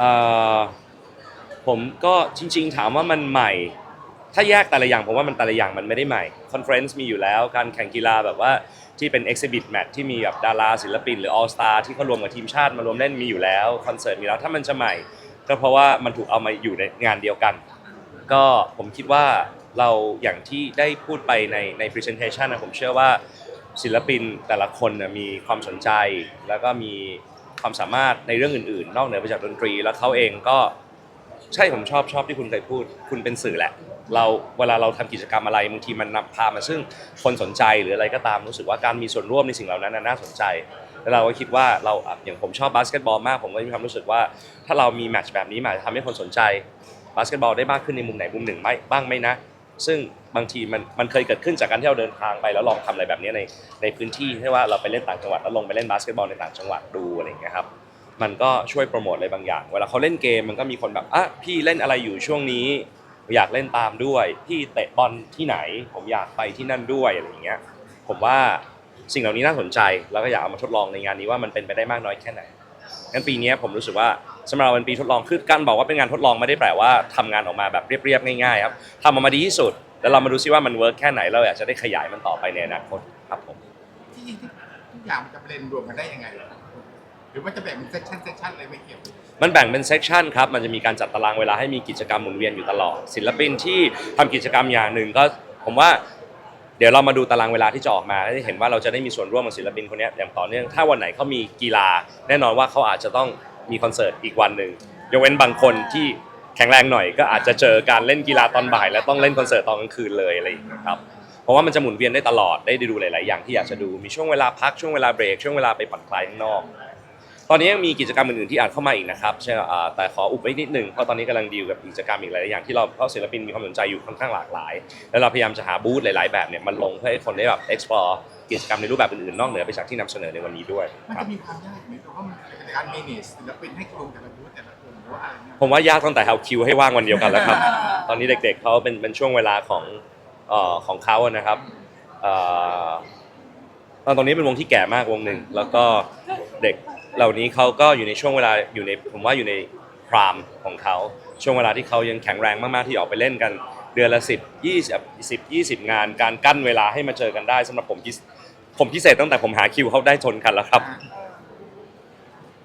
เอ่อผมก็จริง ๆ ถามว่ามันใหม่ ถ้าแยกแต่ละอย่างผมว่ามันแต่ละอย่างมันไม่ได้ใหม่คอนเฟรนซ์มีอยู่แล้วการแข่งกีฬาแบบว่าที่เป็น Exhibit Match ที่มีแบบดาราศิลปิน หรือ All Star ที่เขารวมกับทีมชาติมารวมเล่นมีอยู่แล้วคอนเสิร์ตมีแล้วถ้ามันจะใหม่ ก็เพราะว่ามันถูกเอามาอยู่ในงานเดียวกัน ก็ผมคิดว่าเราอย่างที่ได้พูดไปในใน presentation นะผมเชื่อว่าศิลปินแต่ละคนนะมีความสนใจแล้วก็มี ความสามารถในเรื่องอื่นๆ นอกเหนือไปจากดนตรี แล้วเขาเองก็ใช่ผมชอบชอบที่คุณเคยพูด คุณเป็นสื่อแหละ เราเวลาเราทำกิจกรรมอะไรบางทีมันนำพามาซึ่งคนสนใจหรืออะไรก็ตามรู้สึกว่าการมีส่วนร่วมในสิ่งเหล่านั้นน่าสนใจแล้วเราก็คิดว่าเราอย่างผมชอบบาสเกตบอลมากผมก็มีความรู้สึกว่าถ้าเรามีแมตช์แบบนี้มาทำให้คนสนใจบาสเกตบอลได้มากขึ้นในมุมไหนมุมหนึ่งไหมบ้างไหมนะ ซึ่งบางทีมันมันเคยเกิดขึ้นจากการที่เราเดินทางไปแล้วลองทำอะไรแบบนี้ในในพื้นที่ที่ว่าเราไปเล่นต่างจังหวัดแล้วลงไปเล่นบาสเกตบอลในต่างจังหวัดดูอะไรอย่างเงี้ยครับมันก็ช่วยโปรโมทอะไรบางอย่าง เวลาเขาเล่นเกมมันก็มีคนแบบอะพี่เล่นอะไรอยู่ช่วงนี้ อยากเล่นตามด้วย พี่เตะบอลที่ไหน ผมอยากไปที่นั่นด้วยอะไรอย่างเงี้ยผมว่าสิ่งเหล่านี้น่าสนใจ แล้วก็อยากเอามาทดลองในงานนี้ว่ามันเป็นไปได้มากน้อยแค่ไหนงั้นปีนี้ผมรู้สึกว่า สำหรับเราเป็นปีทดลองคือการบอกว่าเป็นงานทดลองไม่ได้แปลว่าทำงานออกมาแบบเรียบๆง่ายๆครับทำออกมาดีที่สุด แล้วเรามาดูซิว่ามันเวิร์กแค่ไหนเราอยากจะได้ขยายมันต่อไปในอนาคตครับผมที่จริงทุกอย่างมันจะเบลนรวมกันได้ยังไงล่ะหรือมันจะแบ่งเป็นเซสชันเซสชันเลยไม่เกี่ยวมันแบ่งเป็นเซกชันครับมันจะมีการจัดตารางเวลาให้มีกิจกรรมหมุนเวียนอยู่ตลอดศิลปินที่ทำกิจกรรมอย่างหนึ่งก็ผมว่าเดี๋ยวเรามาดูตารางเวลาที่จะออกมาแล้วจะเห็นว่าเราจะได้มีส่วนร่วมกับศิลปินคนเนี้ยอย่างต่อเนื่องถ้าวันไหนเขามีกีฬา แน่นอนว่าเขาอาจจะต้อง มีคอนเสิร์ตอีกวันหนึ่งยกเว้นบางคนที่แข็งแรงหน่อยก็อาจจะเจอการเล่นกีฬาตอนบ่าย และต้องเล่นคอนเสิร์ตตอนกลางคืนเลยอะไรอย่างเงี้ยครับเพราะว่ามันจะหมุนเวียนได้ตลอดได้ดูหลาย ๆ อย่างที่อยากจะดูมีช่วงเวลาพักช่วงเวลาเบรกช่วงเวลาไปผ่อนคลายข้างนอก ตอนนี้ยังมีกิจกรรมอื่นๆที่อาจเข้ามาอีกนะครับใช่อ่าแต่ขออุบไว้นิดนึงเพราะตอนนี้กำลังดีลกับกิจกรรมอีกหลายๆอย่างที่เราเพราะศิลปินมีความสนใจอยู่ค่อนข้างหลากหลาย แล้วเราพยายามจะหาบูธหลายๆแบบเนี่ยมันลงเพื่อให้คนได้แบบ explore กิจกรรมในรูปแบบอื่นๆนอกเหนือไปจากที่นำเสนอในวันนี้ด้วยมันครับจะมีความยากไหมเพราะว่ามันเป็นการ manage ศิลปินให้ตรงแต่ละบูธแต่ละคนหรือว่าอะไรเนี่ยผมว่ายากตั้งแต่เอาคิวให้ว่างวันเดียวกันแล้วครับ ตอนนี้เด็กๆเขาเป็นเป็นช่วงเวลาของเอ่อของเขาอะนะครับเอ่อตอนตอนนี้เป็นวงที่แก่มากวงหนึ่งแล้วก็เด็ก เหล่านี้เขาก็อยู่ในช่วงเวลาอยู่ในผมว่าอยู่ในพรามของเขาช่วงเวลาที่เขายังแข็งแรงมากๆที่ออกไปเล่นกัน เดือนละสิบยี่สิบสิบยี่สิบงาน การกั้นเวลาให้มาเจอกันได้สำหรับผมพิเศษผมพิเศษตั้งแต่ผมหาคิวเขาได้ชนกันแล้วครับ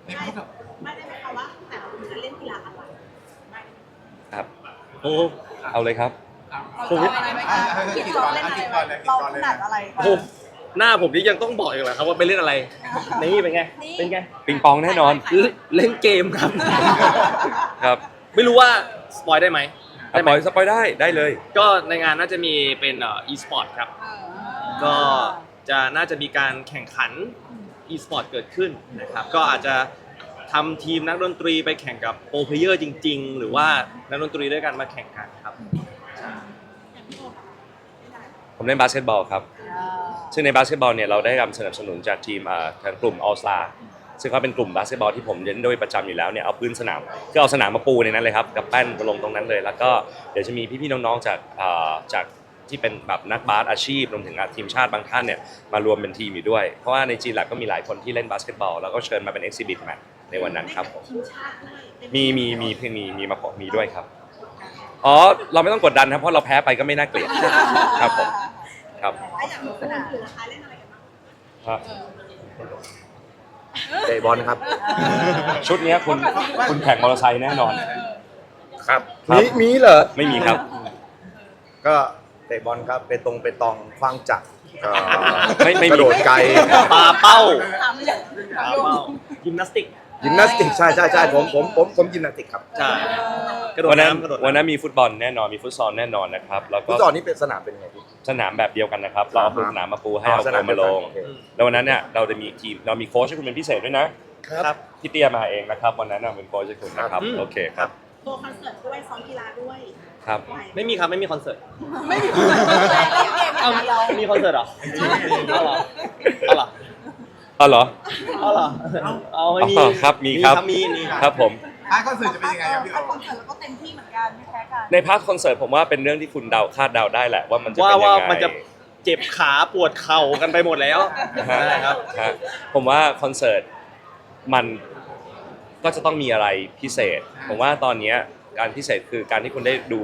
ไม่ได้ไหมคะว่าแต่ละคนจะเล่นกีฬาอะไรครับ โอ้เอาเลยครับโควิดอะไรไหมคะกินก่อนเลยกินก่อนเลยกินเราก่อนถนัดอะไรคะโอ้ หหน้าผมนี่ยังต้องบอกอีกเหรอครับว่าไปเล่นอะไร นี่เป็นไง เป็นไง ปิงปองแน่นอน เล่นเล่นเกมครับ ครับไม่รู้ว่าสปอยได้ไหมสปอยสปอยได้ได้เลย ก็ในงานน่าจะมีเป็นเอ่อ e-sport ครับ ก็จะน่าจะมีการแข่งขัน e-sport เกิดขึ้นนะครับ ก็อาจจะทำทีมนักดนตรีไปแข่งกับโปรเพลเยอร์จริง ๆ หรือว่านักดนตรีด้วยกันมาแข่งกันครับ ผมเล่นบาสเกตบอลครับ ซึ่งในบาสเกตบอลเนี่ยเราได้รับสนับสนุนจากทีมอ่าทางกลุ่ม All Star ซึ่งเขาเป็นกลุ่มบาสเกตบอลที่ผมเล่นด้วยประจำอยู่แล้วเนี่ยเอาพื้นสนามก็เอาสนามมาปูในนั้นเลยครับกับแป้นมาลงตรงนั้นเลย แล้วก็เดี๋ยวจะมีพี่ๆน้องๆจากอ่าจากที่เป็นแบบนักบาสอาชีพรวมถึงทีมชาติบางท่านเนี่ยมารวมเป็นทีมอยู่ด้วย เพราะว่าในจีนแลบก็มีหลายคนที่เล่นบาสเกตบอลแล้วก็เชิญมาเป็นเอ็กซิบิทแมตในวันนั้นครับผมมีมีมีเพียงมีมีมาขอมีด้วยครับอ๋อเราไม่ต้องกดดันครับเพราะเราแพ้ไปก็ไม่น่าเกลียดครับผม ครับไอ้อย่างสนามหรือราคาเล่นอะไรกันบ้างครับเตะบอลครับ ชุดเนี้ยคุณคุณแข่งมอเตอร์ไซค์แน่นอน ครับ ครับ มีมีเหรอ ไม่มีครับ ก็เตะบอลครับ ไปตรงไปตองคว้างจักรก็ไม่ไม่มี กระโดดไกลปาเป้า ถามอย่างปาเป้ายิมนาสติก ยิมนาสติกใช่ใช่ใช่ผมผมผมผมยิมนาสติกครับใช่กระโดดวันนั้นน้ำกระโดดวันน้ำนั้นมีฟุตบอลแน่นอนมีฟุตซอลแน่นอนนะครับแล้วฟุก็ตซอลนี่เป็นสนามเป็นไงพี่ สนามแบบเดียวกันนะครับเราเอาสนามมาปูให้เอาสโคนมาลงโอเค แล้ววันนั้นเนี่ยเราจะมีทีมเรามีโค้ชให้คุณเป็นพิเศษด้วยนะครับ พี่เตี้ยมาเองนะครับวันนั้นน่ะเป็นโค้ชให้คุณนะครับอืม โอเคครับตัวคอนเสิร์ตด้วยซ้อมกีฬาด้วยครับ ไหวไม่มีครับไม่มีคอนเสิร์ตไม่มีคอนเสิร์ตเลยเอ้ามีคอนเสิร์ตเหรอเอาเหรอเอาเหรอ อ๋อเหรอ เอาเหรอเอาไม่มีอ๋อครับมีครับ มีมีครับผม ท้ายคอนเสิร์ตจะเป็นยังไงครับพี่โอ คอนเสิร์ตแล้วก็เต็มที่เหมือนกันไม่แพ้กันในพาร์ทคอนเสิร์ตผมว่าเป็นเรื่องที่คุณเดาคาดเดาได้แหละว่ามันจะว่าเป็นยังว่าไงมันจะเจ็บขาปวดเข่ากันไปหมดแล้วฮะนะครับ ฮะผมว่าคอนเสิร์ตมันก็จะต้องมีอะไรพิเศษ ผมว่าตอนเนี้ยการพิเศษคือการที่คุณได้ดู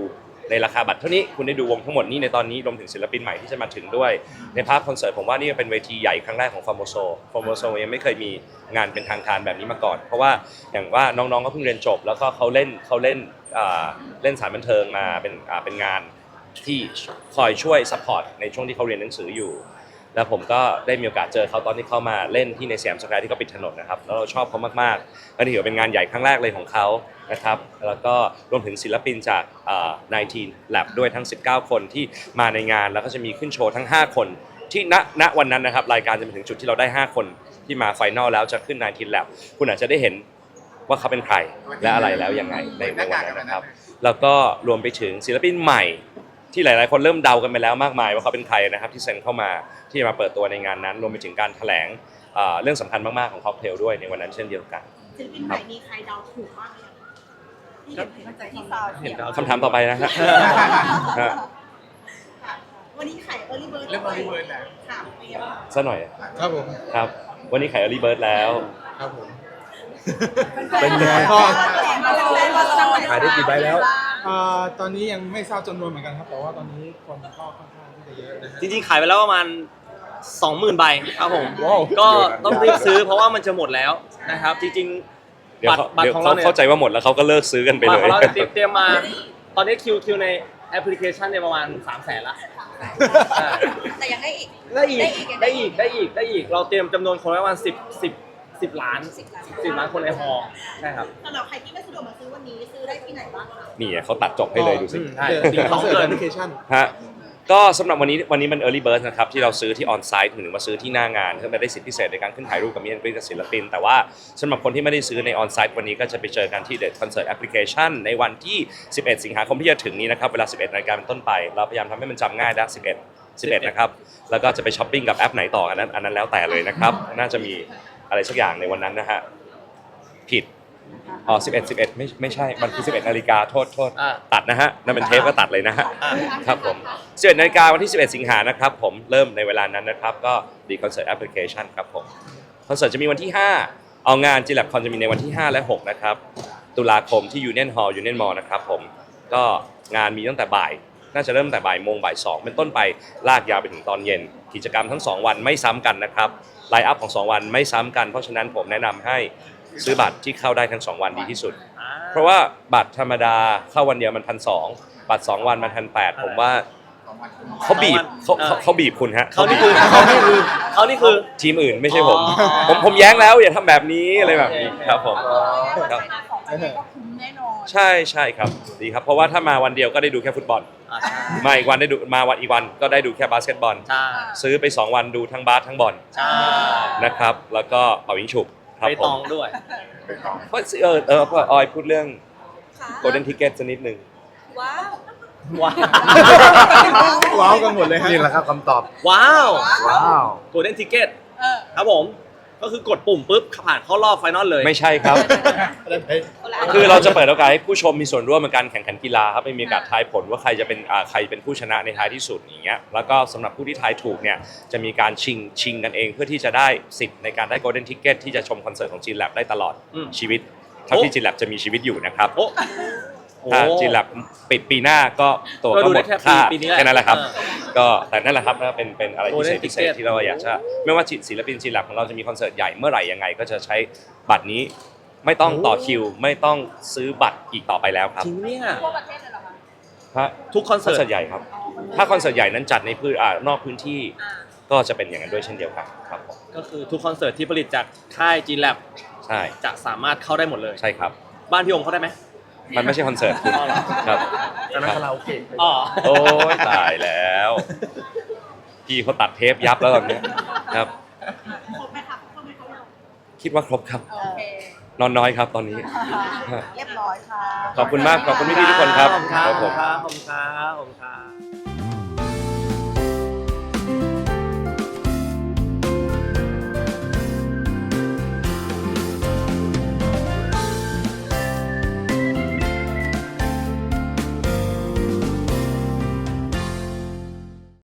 ในราคาบัตรเท่านี้คุณได้ดูวงทั้งหมดนี้ในตอนนี้รวมถึงศิลปินใหม่ที่จะมาถึงด้วย ในภาพคอนเสิร์ตผมว่านี่เป็นเวทีใหญ่ครั้งแรกของฟอร์โมโซฟอร์โมโซยังไม่เคยมีงานเป็นทางการแบบนี้มาก่อน เพราะว่าอย่างว่าน้องๆก็เพิ่งเรียนจบ แล้วก็เขาเล่นเขาเล่นเล่นสายบันเทิงมาเป็นเป็นงานที่คอยช่วยสปอร์ตในช่วงที่เขาเรียนหนังสืออยู่ แล้วผมก็ได้มีโอกาสเจอเขาตอนที่เขามาเล่นที่ในสยามสแควร์ที่เขาปิดถนนนะครับแล้วเราชอบเขามากๆก็ถือว่าเป็นงานใหญ่ครั้งแรกเลยของเขานะครับแล้วก็รวมถึงศิลปินจากเอ่อ19 Lab ด้วยทั้ง 19 คนที่มาในงานแล้วก็จะมีขึ้นโชว์ทั้ง 5 คนที่ณณวันนั้นนะครับรายการจะมาถึงจุดที่เราได้ 5 คนที่มาไฟนอลแล้วจะขึ้น19 Lab คุณอาจจะได้เห็นว่าเขาเป็นใครและอะไรแล้วยังไงในในวันนั้นนะครับ แล้วก็รวมไปถึงศิลปินใหม่ ที่หลาย ๆ คนเริ่มเดากันไปแล้วมากมาย ว่าเขาเป็นใครนะครับที่เซ็นเข้ามาที่จะมาเปิดตัวในงานนั้น รวมไปถึงการแถลงเอ่อเรื่องสำคัญมาก ๆ ของค็อกเทลด้วยในวันนั้นเช่นเดียวกันศิลปินใหม่มีใครเดาถูกบ้างไหมที่เห็นที่ใจที่ซาวเห็นแล้วคำถามต่อไปนะฮะ ฮะ วันนี้ขายเออร์ลี่เบิร์ดเริ่มมารีเวิร์สแล้วค่ะเตรียมซะหน่อยครับผม ครับ วันนี้ขาย early bird แล้ว ครับผม เป็นไงก็ขายได้กี่ใบแล้ว อ่าตอนนี้ยังไม่ทราบจำนวนเหมือนกันครับ แต่ว่าตอนนี้คนก็ค่อนข้างที่จะเยอะนะฮะ จริงๆขายไปแล้วประมาณ 20,000ใบครับผม ว้าว ก็ต้องรีบซื้อเพราะว่ามันจะหมดแล้วนะครับ จริงเดี๋ยวบัตรเขาเดี๋ยวของเขาเราเนี่ย เข้าใจว่าหมดแล้วเขาก็เลิกซื้อกันๆไปบัตเลรยของเราเตรียมเตรียมมาตอนนี้คิวคิวในแอปพลิเคชันเนี่ยประมาณ3 0 0แสนละ แต่ยังได้อีก ได้อีกได้ได้อีอีกกได้อีกได้อีก เราเตรียมจำนวนคนไว้ประมาณ10 10 10ล้าน10ล้าน10ล้านคนในฮอลล์ใช่ครับสำหรับใครที่ไม่สะดวกมาซื้อวันนี้ซื้อได้ที่ไหนบ้างคะนี่ไงเขาตัดจบให้เลยดูสิ ใช่เดี๋ยวดีคเขาอนเสิร์เกิตนแอปพลิเคชัน ฮะก็สำหรับวันนี้วันนี้มัน early bird นะครับที่เราซื้อที่ on site หรือว่าซื้อที่หน้างานเพื่อได้สิทธิพิเศษในการขึ้นถ่ายรูปกับมีนกรีกับศิลปิน แต่ว่าสำหรับคนที่ไม่ได้ซื้อใน on site วันนี้ก็จะไปเจอกันที่ The Concert Application ในวันที่ 11 สิงหาคมที่จะถึงนี้นะครับเวลา 11นาฬิกาเป็นต้นไป เราพยายามทำให้มันจำง่ายนะ11 11 นะครับ แล้วก็จะไปช้อปปิ้งกับแอปไหนต่ออันนั้นอันนั้นแล้วแต่เลยนะครับน่าจะมี อะไรสักอย่างในวันนั้นนะฮะผิดอ๋อ11 11ไม่ไม่ใช่มันคือ11นาฬิกาโทษโทษอ่า ตัดนะฮะนั่นเป็นเทปก็ตัดเลยนะฮะ อ่าครับผม11นาฬิกาวันที่ 11 สิงหานะครับ ผมเริ่มในเวลานั้นนะครับ ก็ดีคอนเสิร์ตแอปพลิเคชันครับผมคอนเสิร์ตจะมีวันที่ 5 เอางานจีแลบคอนจะมีในวันที่ 5 และ 6 นะครับ ตุลาคมที่ยูเนียนฮอลล์ยูเนียนมอลนะครับผมก็งานมีตั้งแต่บ่าย น่าจะเริ่มแต่บ่ายโมงบ่ายสองเป็นต้นไปลากยาวไปถึงตอนเย็น กิจกรรมทั้ง 2 วันไม่ซ้ำกันนะครับ ไลน์อัพของ 2 วันไม่ซ้ำกัน เพราะฉะนั้นผมแนะนำให้ซื้อบัตรที่เข้าได้ทั้ง 2 วันดีที่สุด เพราะว่าบัตรธรรมดาเข้าวันเดียวมันพันสองบัตร 2 วันมันพันแปดผมว่าสองวันเขาบีบเขาเออเขาเขาบีบคุณฮะเขานี่คือเขานี่คือเขานี่คือทีมอื่นไม่ใช่ผมอ๋อผมผมแย้งแล้วอย่าทำแบบนี้อะไรแบบนี้ครับผมครับ ใช่ใช่ครับดีครับ เพราะว่าถ้ามาวันเดียวก็ได้ดูแค่ฟุตบอล อ่าใช่มาอีกวันได้ดูมาวันอีกวันก็ได้ดูแค่บาสเกตบอล ใช่ซื้อไป 2 วันดูทั้งบาสทั้งบอลใช่นะครับ แล้วก็เป่ายิงฉุบครับไปผตมองด้วย ไปต่อเพราะเออเออเพราะออยพูดเรื่อง ค่ะโกลเด้นทิเก็ตสักนิดหนึ่ง ว้าว ว้าวว้าวกันหมดเลยฮะนี่แหละครับคำตอบ ว้าวว้าว โกลเด้นทิเก็ตเออ ครับผม ก็คือกดปุ่มปุ๊บผ่านเข้ารอบไฟนอลเลยไม่ใช่ครับได้ไปคือเราจะเปิดโอกาสให้ผู้ชมมีส่วนร่วมในการแข่งขันกีฬาครับไม่มีการทายผลว่าใครจะเป็นอ่าใครเป็นผู้ชนะในท้ายที่สุดอย่างเงี้ยแล้วก็สำหรับผู้ที่ทายถูกเนี่ยจะมีการชิงชิงกันเองเพื่อที่จะได้สิทธิ์ในการได้ golden ticket ที่จะชมคอนเสิร์ตของจีนแลบได้ตลอดอืมชีวิตเท่าที่จีนแลบจะมีชีวิตอยู่นะครับ โอ้โห ถ้าจีนแลบปิดปีหน้าก็ตัวก็ก็ดูหมได้ดแค่ค่าปีนี้แหละแค่นั้นแหละครับ เออก็แต่นั่นแหละครับก็เป็นเป็นอะไรพิเศษ Golden พิเศษ Ticket ที่เราอยากจะไม่ว่าศิลปินจีนแลบของเราจะมีคอนเสิร์ตใหญ่เมื่อไหร่ยังไง ก็จะใช้บัตรนี้ไม่ต้องต่อคิว ไม่ต้องซื้อบัตรอีกต่อไปแล้วครับจริงเนี่ยทั่วประเทศเลยเหรอคะฮะทุกคอนคอนเสิร์ตเสิร์ตใหญ่ครับ ถ้าคอนเสิร์ตใหญ่นั้นจัดในพื้นอ่านอกพื้นที่อ่าก็จะเป็นอย่างนั้นด้วยเช่นเดียวกันครับผมก็คือทุกคอนเสิร์ตที่ผลิตจากค่าย G Lab ใช่จะสามารถเข้าได้หมดเลย ใช่ครับ บ้านพี่องค์เข้าได้ไหม มันไม่ใช่คอนเสิร์ตอ๋อเหรอ ครับอันนั้นคาราโอเกะอ๋อโอ้ยตายแล้ว พี่เขาตัดเทปยับแล้วตอนเนี้ยครับ ครบไหมคะครบไหมคะคิดว่าครบครับ โอเคนอนน้อยครับตอนนี้ เรียบร้อยค่ะ ขอบคุณมากขอบคุณพี่ๆทุกคนครับ ขอบคุณครับผมขอบคุณครับขอบคุณครับ